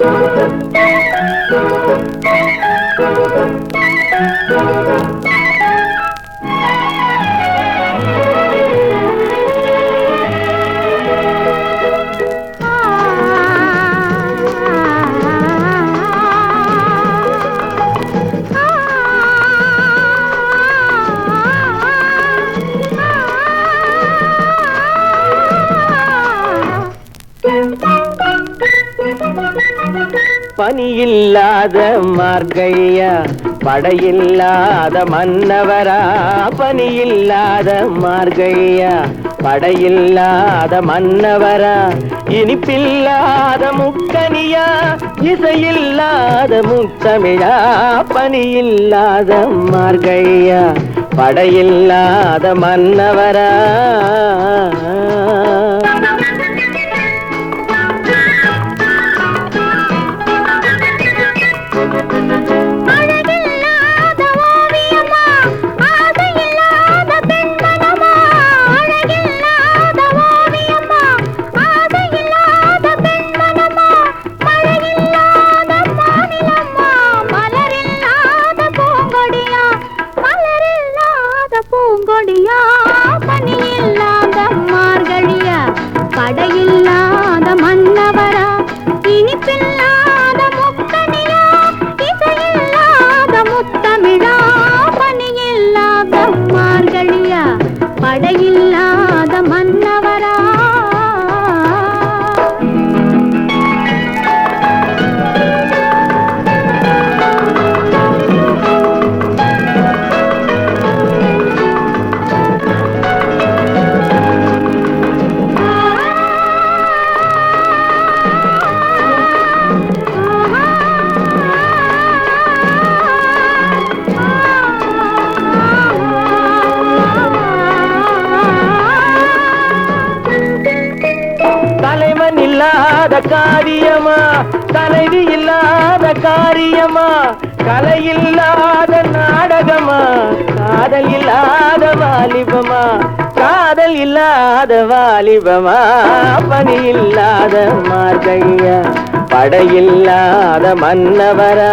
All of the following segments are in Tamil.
Thank you. பனியில்லாத மார்கையா படையில்லாத மன்னவரா பனியில்லாத மார்கையா படையில்லாத மன்னவரா இனிப்பில்லாத முக்கனியா இசையில்லாத முத்தமிழா பனியில்லாத மார்கையா படையில்லாத மன்னவரா. இல்லாத காரியமா? தலைவி இல்லாத காரியமா? கலை இல்லாத நாடகமா? காதல் இல்லாத வாலிபமா? காதல் இல்லாத வாலிபமா? பணி இல்லாத மார்கையா படையில்லாத மன்னவரா?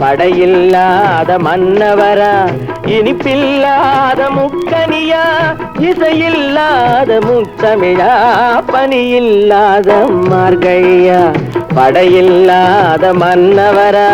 படையில்லாத மன்னவரா இனிப்பில்லாத முக்கனியா இசையில்லாத முத்தமிழா பணியில்லாத மார்கையா படையில்லாத மன்னவரா.